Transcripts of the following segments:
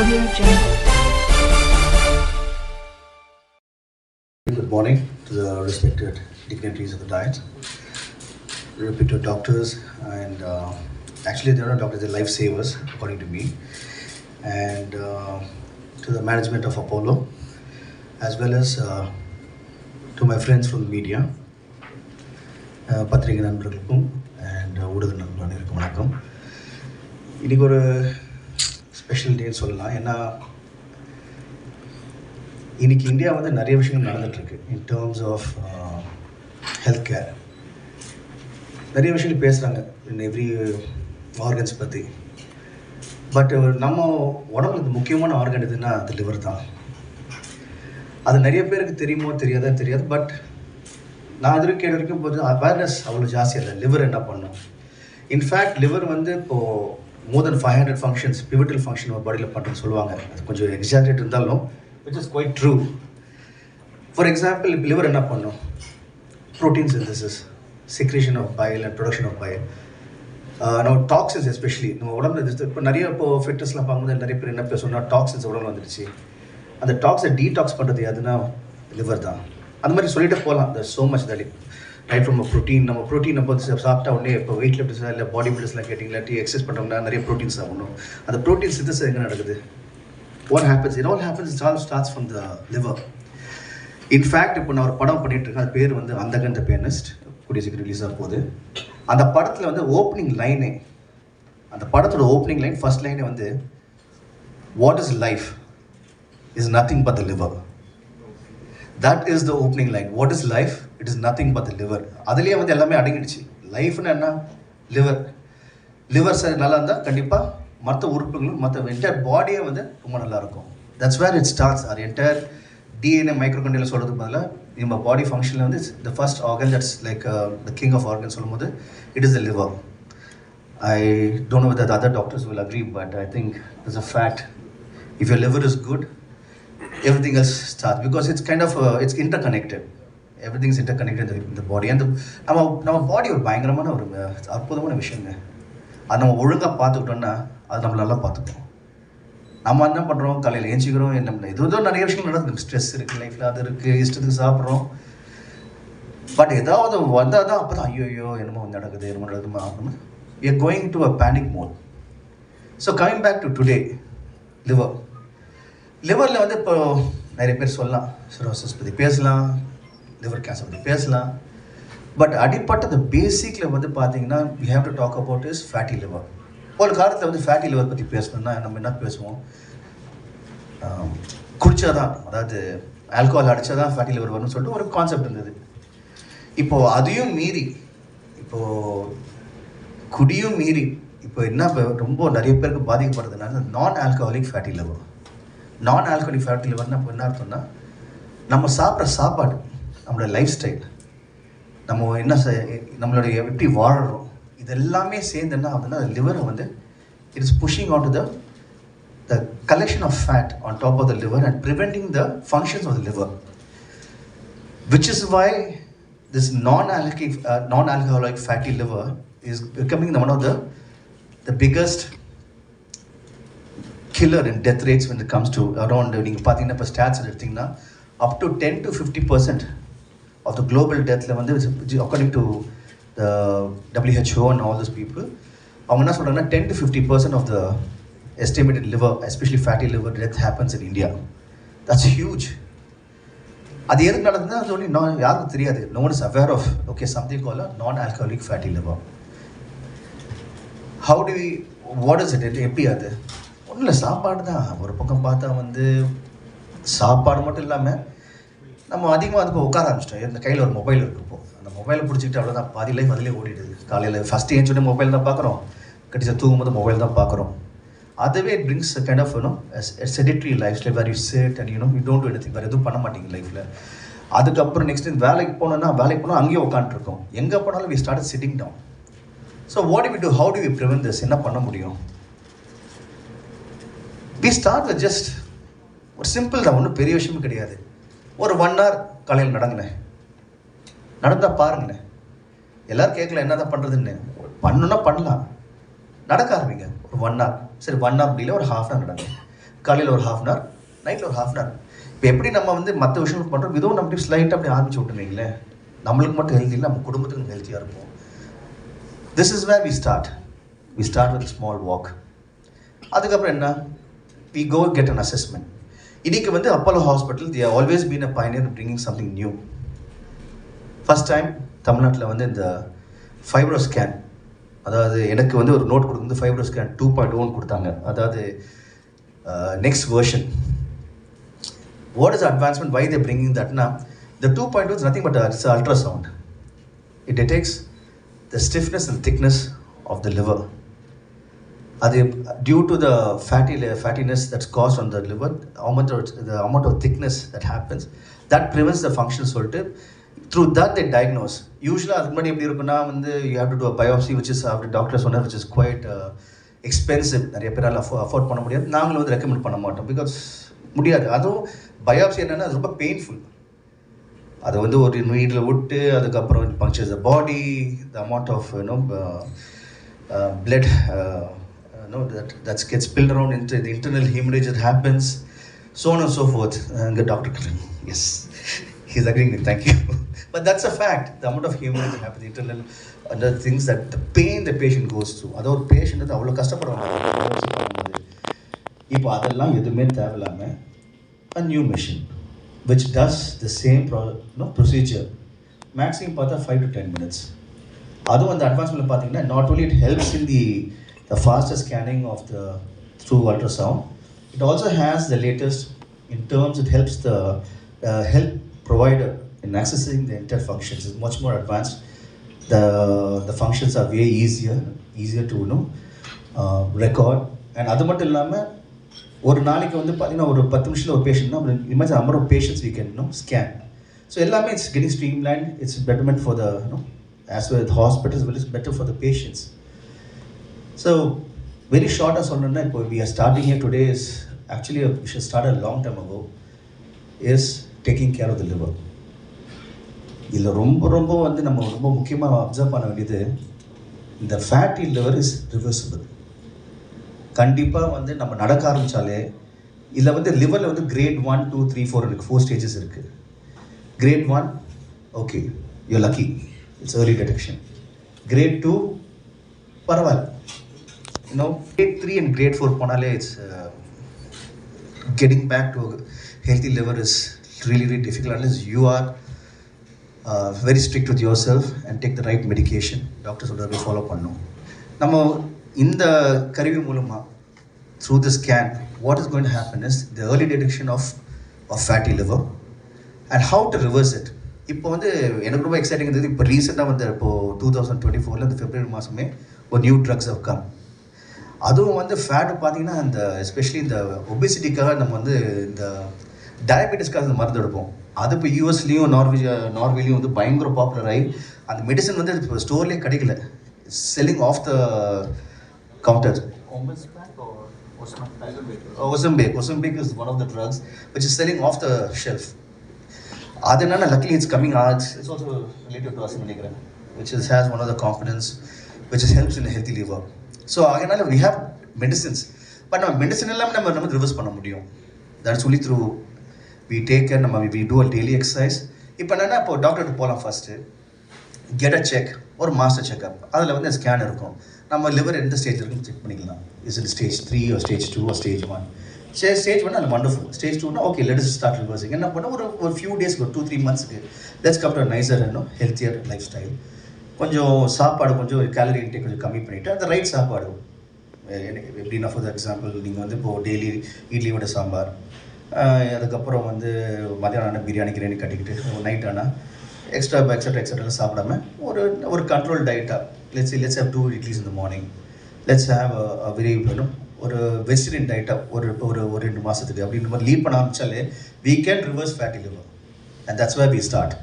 Audio Jungle. Good morning to the respected dignitaries of the Diet, respected doctors, and uh, actually, they're not doctors, they're lifesavers, according to me, and uh, to the management of Apollo, as well as uh, to my friends from the media, uh, பத்திரிகை நண்பர்களுக்கும் and ஊடக நண்பர்கள் அனைவருக்கும் வணக்கம் இன்றைக்கி ஒரு special டேன்னு சொல்லலாம். ஏன்னா இன்றைக்கி இந்தியா வந்து நிறைய விஷயங்கள் நடந்துகிட்ருக்கு in terms of health care நிறைய விஷயங்கள் பேசுகிறாங்க இன் எவ்ரி ஆர்கன்ஸ் பற்றி பட் நம்ம உடம்புக்கு முக்கியமான ஆர்கன் எதுன்னா அது லிவர் தான். அது நிறைய பேருக்கு தெரியுமோ தெரியாதா தெரியாது. பட் நான் இது கேட்ட வரைக்கும் போது அவேர்னஸ் அவ்வளோ ஜாஸ்தியாக இல்லை. லிவர் என்ன பண்ணும்? இன்ஃபேக்ட் லிவர் வந்து இப்போது more then five hundred functions pivotal function ஒரு பாடியில் பண்ணுறேன்னு சொல்லுவாங்க. அது கொஞ்சம் எக்ஸாக்ரேட் இருந்தாலும் which is quite true for example இப்போ லிவர் என்ன பண்ணும்? Protein synthesis secretion of bile and production of bile நம்ம டாக்ஸின்ஸ் எஸ்பெஷலி நம்ம உடம்புல இப்போ நிறைய இப்போ ஃபிட்னஸ்லாம் பார்க்கும்போது நிறைய பேர் என்ன பேசணும்னா டாக்ஸின்ஸ் உடம்புல வந்துடுச்சு. அந்த டாக்ஸை டீடாக்ஸ் பண்ணுறது எதுனா லிவர் தான். அந்த மாதிரி சொல்லிட்டு போகலாம். த சோ மச் தலி ரைட் ஃப்ரம் ப்ரோட்டீன் நம்ம ப்ரோட்டீன் நம்ம வந்து சாப்பிட்டா உடனே இப்போ வெயிட் லிஃப்ட்ஸ் இல்லை பாடி பில்டர்ஸ்லாம் கேட்டிங்களா இல்லாட்டி எக்ஸசைஸ் பண்ணுறோம்னா நிறைய ப்ரோட்டீன்ஸ் ஆகணும். அந்த ப்ரோட்டீன் சிந்தஸ் எங்கே நடக்குது? What happens it all happens it all starts from the liver in fact இப்போ நான் ஒரு படம் பண்ணிட்டு இருக்கேன் அது பேர் வந்து அந்தகன் த பேனஸ்ட் கூடிய சீக்கிரம் ரிலீஸ் ஆக போகுது. அந்த படத்தில் வந்து ஓப்பனிங் லைனே அந்த படத்தோட ஓப்பனிங் லைன் ஃபர்ஸ்ட் லைனே வந்து what is life is nothing but the liver that is the opening line what is life it is nothing but liver அதுலேயே வந்து எல்லாமே அடங்கிடுச்சு. லைஃப்னு என்ன? லிவர் லிவர் சரி நல்லா இருந்தால் கண்டிப்பாக மற்ற உறுப்புகளும் மற்ற என்டையர் பாடியே வந்து ரொம்ப நல்லாயிருக்கும். That's where it starts our entire DNA மைக்ரோகண்டியில் சொல்கிறது பதிலாக நம்ம பாடி ஃபங்க்ஷனில் வந்து the first organ that's like the king of organ சொல்லும்போது it is the liver I don't know with other doctors will agree but I think it's a fact fact. If your liver is good, everything else starts because it's kind of uh, it's interconnected. Everything's interconnected in the, இந்த body அந்த நம்ம நம்ம பாடி ஒரு பயங்கரமான ஒரு அற்புதமான விஷயங்க. அது நம்ம ஒழுங்காக பார்த்துக்கிட்டோம்னா அது நம்ம நல்லா பார்த்துக்கணும் நம்ம என்ன பண்ணுறோம் காலையில் ஏஞ்சிக்கிறோம் நம்ம இது ஏதோ நிறைய விஷயங்கள் நடக்குது. ஸ்ட்ரெஸ் இருக்குது லைஃப்பில் அது இருக்குது இஷ்டத்துக்கு சாப்பிட்றோம். பட் ஏதாவது வந்தால் தான் அப்போ தான் ஐயோ ஐயோ என்னமோ வந்து நடக்குது என்னமோ நடக்குமா ஆகணும் we going to a panic panic so coming back to today liver லிவரில் வந்து இப்போ நிறைய பேர் சொல்லலாம் சிரோசஸ் பற்றி பேசலாம் லிவர் கேன்சர் பற்றி பேசலாம். பட் அடிப்பட்ட பேசிக்கில் வந்து பார்த்தீங்கன்னா we have to talk about is fatty liver ஒரு காலத்தில் வந்து ஃபேட்டி லிவர் பற்றி பேசணும்னா நம்ம என்ன பேசுவோம்? குடிச்சா தான் அதாவது ஆல்கோஹால் அடித்தா தான் ஃபேட்டி லிவர் வரும்னு சொல்லிட்டு ஒரு கான்செப்ட் இருந்தது. இப்போது அதையும் மீறி இப்போது குடியும் மீறி இப்போ என்ன இப்போ ரொம்ப நிறைய பேருக்கு பாதிக்கப்படுறதுனால non alcoholic fatty liver non alcoholic fatty லிவர்னா இப்போ என்ன அர்த்தம்னா நம்ம சாப்பிட்ற சாப்பாடு நம்மளோட லைஃப் ஸ்டைல் நம்ம என்ன செய்- நம்மளுடைய எப்படி வாழறோம் இது எல்லாமே சேர்ந்து என்ன ஆகுதுன்னா லிவரை வந்து it is pushing on to the the collection of fat on top of the liver and preventing the functions of the liver which is why this non-alcoholic, uh, non-alcoholic fatty liver is becoming the, one of the the biggest killer in death rates when it comes to around நீங்கள் பார்த்தீங்கன்னா இப்போ stats எடுத்தீங்கன்னா up to ten to fifty percent of the global டெத்தில் வந்து according to the WHO and all this people அவங்க என்ன சொல்கிறாங்கன்னா ten to fifty percent of the estimated liver especially fatty liver death happens in India that's huge அது எதுக்கு நடந்ததுன்னா அது only நான் யாருக்கும் தெரியாது. No one is aware of okay something call non alcoholic fatty liver how to what is it எப்படி அது? ஒன்றும் இல்லை சாப்பாடு தான். ஒரு பக்கம் பார்த்தா வந்து சாப்பாடு மட்டும் இல்லாமல் நம்ம அதிகமாக அதுக்கு உட்கார ஆரம்பிச்சிட்டோம். இந்த கையில் ஒரு மொபைல் இருக்கும் இப்போ. அந்த மொபைலை பிடிச்சிக்கிட்டு அவ்வளோதான் பாதி லைஃப் அதிலே ஓடிடுது. காலையில் ஃபஸ்ட்டு ஏன் மொபைல் தான் பார்க்குறோம். கடைசியாக தூங்கும்போது மொபைல் தான் பார்க்குறோம். அதுவே it brings kind of you know sedentary life style where you sat and you know you don't எடுத்து வேறு எதுவும் பண்ண மாட்டீங்க லைஃப்பில் அதுக்கப்புறம் நெக்ஸ்ட் வேலைக்கு போனோம்னா வேலைக்கு போனால் அங்கேயே உட்காந்துருக்கோம் எங்கே போனாலும் we start sitting down so what we do how do we prevent this என்ன பண்ண முடியும்? வி ஸ்டார்ட் வித் ஜஸ்ட் ஒரு சிம்பிள் தான். ஒன்றும் பெரிய விஷயமும் கிடையாது. ஒரு ஒன் ஹவர் காலையில் நடங்கினேன் நடந்தால் பாருங்களேன் எல்லோரும் கேட்கல என்ன தான் பண்ணுறதுன்னு பண்ணுன்னா பண்ணலாம். நடக்க ஆரம்பிங்க. ஒரு ஒன் ஹவர் சரி ஒன் ஹவர் முடியல ஒரு ஹாஃப் அன் ஹவர் நடங்க காலையில் ஒரு ஹாஃப் அன் ஹவர் நைட்டில் ஒரு ஹாஃப் அன் ஹவர் இப்போ எப்படி நம்ம வந்து மற்ற விஷயங்கள் பண்ணுறோம் இதுவும் நம்ம ஸ்லைட்டாக அப்படி ஆரம்பிச்சு விட்டுருவீங்களேன் நம்மளுக்கு மட்டும் ஹெல்த்தி இல்லை நம்ம குடும்பத்துக்கும் ஹெல்த்தியாக இருப்போம். This is where we start we start with small walk அதுக்கப்புறம் என்ன? We go get an assessment இன்னைக்கு வந்து Apollo hospital the always been a pioneer bringing something new first time தமிழ்நாட்டில் வந்து இந்த ஃபைப்ரோ ஸ்கேன் அதாவது எனக்கு வந்து ஒரு நோட் கொடுக்குறது fibro scan two point one கொடுத்தாங்க. அதாவது next version what is advancement why they bringing தட்னா the two point is nothing but it's ultrasound it detects the stiffness and thickness of the liver அது due to the fatty fattiness that's cast on the liver amount the amount of thickness that happens that prevents the function சொல்லிட்டு through that they diagnose யூஸ்வலாக அதுக்கு முன்னாடி எப்படி இருக்குன்னா வந்து you have to do biopsy which is அப்படி doctor சொன்னார் which is quite expensive நிறைய பேரால் அஃபோ அஃபோர்ட் பண்ண முடியாது. நாங்களும் வந்து ரெக்கமெண்ட் பண்ண மாட்டோம். பிகாஸ் முடியாது. அதுவும் பயோப்சி என்னென்னா அது ரொம்ப பெயின்ஃபுல் அதை வந்து ஒரு நீடில் விட்டு அதுக்கப்புறம் punctures the body the amount of you know blood know, that that gets spilled around into the internal hemorrhage that happens so on and so forth and the doctor yes he's agreeing with thank you but that's a fact the amount of hemorrhage that happens internal and the things that the pain the patient goes through அது ஒரு patient வந்து அவ்வளோ கஷ்டப்படுவாங்க இப்போ அதெல்லாம் எதுவுமே தேவையில்லாமல் a new machine which does the same ப்ரா no, procedure மேக்ஸிமம் பார்த்தா ஃபைவ் டு டென் மினிட்ஸ் அதுவும் அந்த அட்வான்ஸ்மெண்ட் பார்த்தீங்கன்னா not only it helps in the the fastest scanning of the through ultrasound. It also has the latest in terms it helps the uh, help provider in accessing the entire functions. It's much more advanced. The the functions are way easier, easier to you know uh, record. And அது மட்டும் இல்லாமல் ஒரு நாளைக்கு வந்து பார்த்தீங்கன்னா ஒரு பத்து நிமிஷத்தில் ஒரு பேஷண்ட்னா image number of patients we can know scan so எல்லாமே it's getting streamlined it's betterment for the no as well hospitals well is better for the patients so very ஷார்ட்டாக சொல்லணும்னா இப்போ we are starting here today is actually wish start a long time ago is taking care of the liver இதில் ரொம்ப ரொம்ப வந்து நம்ம ரொம்ப முக்கியமாக அப்சர்வ் பண்ண வேண்டியது இந்த ஃபேட்டி லிவர் இஸ் ரிவர்சிபிள் கண்டிப்பாக வந்து நம்ம நடக்க ஆரம்பித்தாலே இதில் வந்து லிவரில் வந்து grade one two three four இருக்குது ஃபோர் ஸ்டேஜஸ் இருக்குது grade one okay you lucky it's early detection grade two பரவாயில்ல. இன்னும் grade three and grade four போனாலே it's getting back to healthy liver is really really difficult unless you are very strict with your self and take the right medication doctor சொல்கிறத follow பண்ணும் நம்ம இந்த கருவி மூலமாக through the scan what is goin happen is the early detection of of fatty liver and how to reverse it இப்போ வந்து எனக்கு ரொம்ப எக்ஸைட்டிங் இருந்தது இப்போ ரீசெண்டாக வந்து இப்போது டூ தௌசண்ட் டுவெண்ட்டி ஃபோரில் இந்த பிப்ரவரி மாதமே ஒரு நியூ ட்ரக்ஸ் ஹவ் கம் அதுவும் வந்து ஃபேட்டு பார்த்தீங்கன்னா இந்த எஸ்பெஷலி இந்த ஒபிசிட்டிக்காக நம்ம வந்து இந்த டயபெட்டிஸ்க்காக அந்த மருந்து எடுப்போம். அது இப்போ யூஎஸ்லேயும் நார்வே நார்வேலையும் வந்து பயங்கர பாப்புலர் ஆகி அந்த மெடிசன் வந்து இப்போ ஸ்டோர்லேயே கிடைக்கல. Selling of the counter Ozempic. Ozempic is one of the drugs which is selling off the shelf. அது என்னன்னா luckily it's coming arts it's also relative to us நினைக்கிறேன் which is has one of the components which is helps in healthy liver so அதனால we have medicines but நம்ம medicine இல்லாமல் நம்ம நம்ம reverse பண்ண முடியும். That's only through we take care நம்ம we do a daily exercise இப்போ என்னென்னா இப்போ டாக்டர்கிட்ட போகலாம் ஃபஸ்ட்டு கெட் அ செக் ஒரு மாஸ்டர் செக்அப் அதில் வந்து ஸ்கேன் இருக்கும். நம்ம லிவர் எந்த ஸ்டேஜ் இருக்குன்னு செக் பண்ணிக்கலாம்? இஸ் இட் ஸ்டேஜ் த்ரீ ஒரு ஸ்டேஜ் டூ ஒரு stage one say stage one அது வண்டர்ஃபுல் ஸ்டேஜ் டூனா ஓகே லெட் ஸ்டார்ட் ரிவர்சிங் என்ன பண்ண ஒரு ஒரு ஃபியூ டேஸ்க்கு ஒரு டூ த்ரீ மந்த்ஸ்க்கு லெட்ஸ் கம் டு நைசர் இன்னும் ஹெல்த்தியர் லைஃப் ஸ்டைல் கொஞ்சம் சாப்பாடு கொஞ்சம் கேலரி இன்டேக் கொஞ்சம் கம்மி பண்ணிவிட்டு அந்த ரைட் சாப்பாடு. எனக்கு எப்படின்னா ஃபார் எக்ஸாம்பிள் நீங்கள் வந்து இப்போது டெய்லி இட்லி சாம்பார் அதுக்கப்புறம் வந்து மதியானம் ஆனால் பிரியாணி கிரியாணி கட்டிக்கிட்டு நைட் ஆனால் எக்ஸ்ட்ரா எக்ஸட்ரா எக்ஸட்ரா சாப்பிடாம ஒரு ஒரு control டயட்டாக let's let's have two idlis இந்த morning let's have a very ஒரு வெஜிடேரியன் டயட்டாக ஒரு ஒரு ஒரு ரெண்டு மாதத்துக்கு அப்படின்ற மாதிரி லீட் பண்ண ஆரம்பிச்சாலே we can reverse fatty liver and that's way we start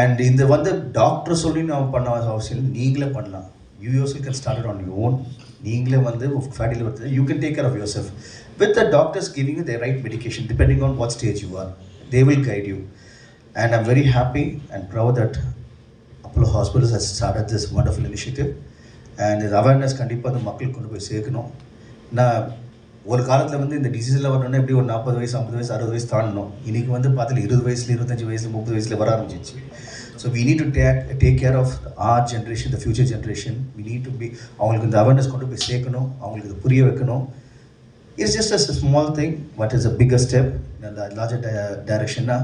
and இந்த வந்து டாக்டர் சொல்லி நான் பண்ண அவசியம் நீங்களே பண்ணலாம். You your can start on you own நீங்களே வந்து fatty liver you can take care of your self with the doctors giving the right medication depending on what stage you are they will guide you and I'm very happy and proud that Apollo hospitals has started this wonderful initiative and இது awareness கண்டிப்பாக அந்த மக்களுக்கு கொண்டு போய் சேர்க்கணும். நான் ஒரு காலத்தில் வந்து இந்த டிசீஸில் வரணும்னா எப்படி ஒரு நாற்பது வயசு ஐம்பது வயசு அறுபது வயசு தாண்டணும் இன்றைக்கி வந்து பார்த்துல இருபது வயசுல இருபத்தஞ்சி வயசுல முப்பது வயசில் வர ஆரம்பிச்சிச்சு so we need to take take care of our generation the future generation we need to be அவங்களுக்கு இந்த அவேர்னஸ் கொண்டு போய் சேர்க்கணும். அவங்களுக்கு இது புரிய வைக்கணும். It's just as small thing but is a bigger step அந்த larger டைரக்ஷன்னா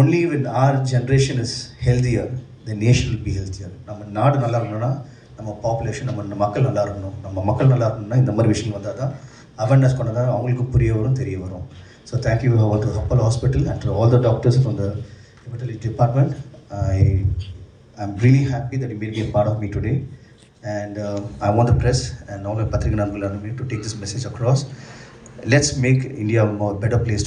only win our generation is healthier the nation will be healthier நம்ம நாடு நல்லா இருக்கணும்னா நம்ம பாப்புலேஷன் நம்ம மக்கள் நல்லா இருக்கணும். நம்ம மக்கள் நல்லா இருக்கணும்னா இந்த மாதிரி விஷயம் வந்தால் தான் அவேர்னஸ் கொண்டு தான் அவங்களுக்கு புரிய வரும் தெரிய வரும். So thank you to Apollo hospital and all the doctors from the hematology department I I'm really happy that you made be part of me today and I want the press and all பத்திரிகை the uh, Patrick Nangulanami to take this message across. Let's make India a more better place